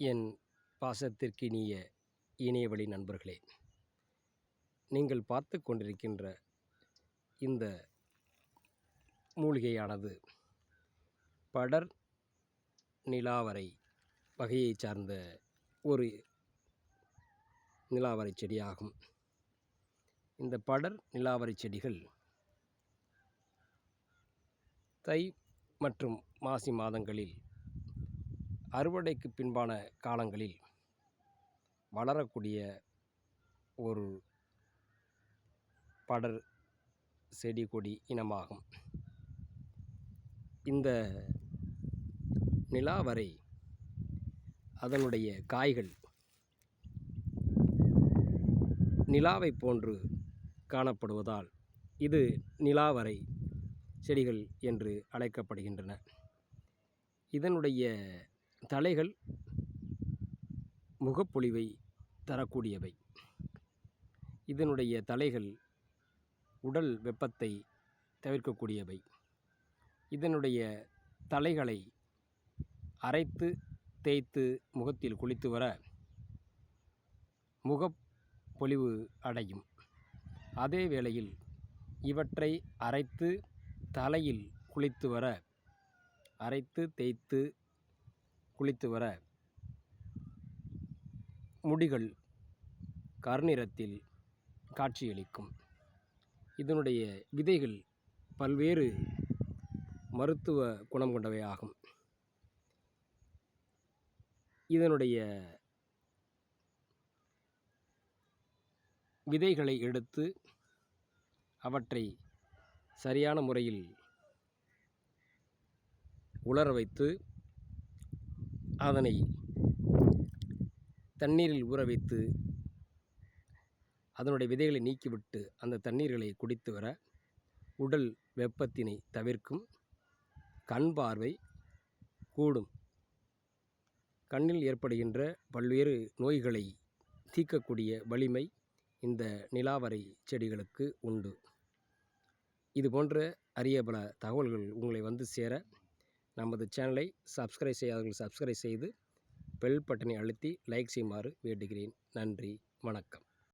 என் பாசத்திற்கினிய இணையவழி நண்பர்களே நீங்கள் பார்த்து கொண்டிருக்கின்ற இந்த மூலிகையானது படர் நிலாவரை வகையைச் சார்ந்த ஒரு நிலாவரை செடியாகும். இந்த படர் நிலாவரை செடிகள் தை மற்றும் மாசி மாதங்களில் அறுவடைக்கு பின்பான காலங்களில் வளரக்கூடிய ஒரு படர் செடி கொடி இனமாகும். இந்த நிலாவரை அதனுடைய காய்கள் நிலாவை போன்று காணப்படுவதால் இது நிலாவரை செடிகள் என்று அழைக்கப்படுகின்றன. இதனுடைய தலைகள் முகப்பொலிவை தரக்கூடியவை. இதனுடைய தலைகள் உடல் வெப்பத்தை தவிர்க்கக்கூடியவை. இதனுடைய தலைகளை அரைத்து தேய்த்து முகத்தில் குளித்து வர முகப்பொலிவு அடையும். அதே வேளையில் இவற்றை அரைத்து தலையில் குளித்து வர அரைத்து தேய்த்து குளித்து வர முடிகள் கருநிறத்தில் காட்சியளிக்கும். இதனுடைய விதைகள் பல்வேறு மருத்துவ குணம் கொண்டவை ஆகும் இதனுடைய விதைகளை எடுத்து அவற்றை சரியான முறையில் உலர வைத்து அதனை தண்ணீரில் ஊற வைத்து அதனுடைய விதைகளை நீக்கிவிட்டு அந்த தண்ணீர்களை குடித்து வர உடல் வெப்பத்தினை தவிர்க்கும் கண் பார்வை கூடும். கண்ணில் ஏற்படுகின்ற பல்வேறு நோய்களை தீர்க்கக்கூடிய வலிமை இந்த நிலாவரை செடிகளுக்கு உண்டு. இது போன்ற அரிய பல தகவல்கள் உங்களை வந்து சேர நமது சேனலை சப்ஸ்கிரைப் செய்யாதவர்கள் சப்ஸ்கிரைப் செய்து பெல் பட்டனை அழுத்தி லைக் செய்யுமாறு வேண்டுகிறேன். நன்றி வணக்கம்.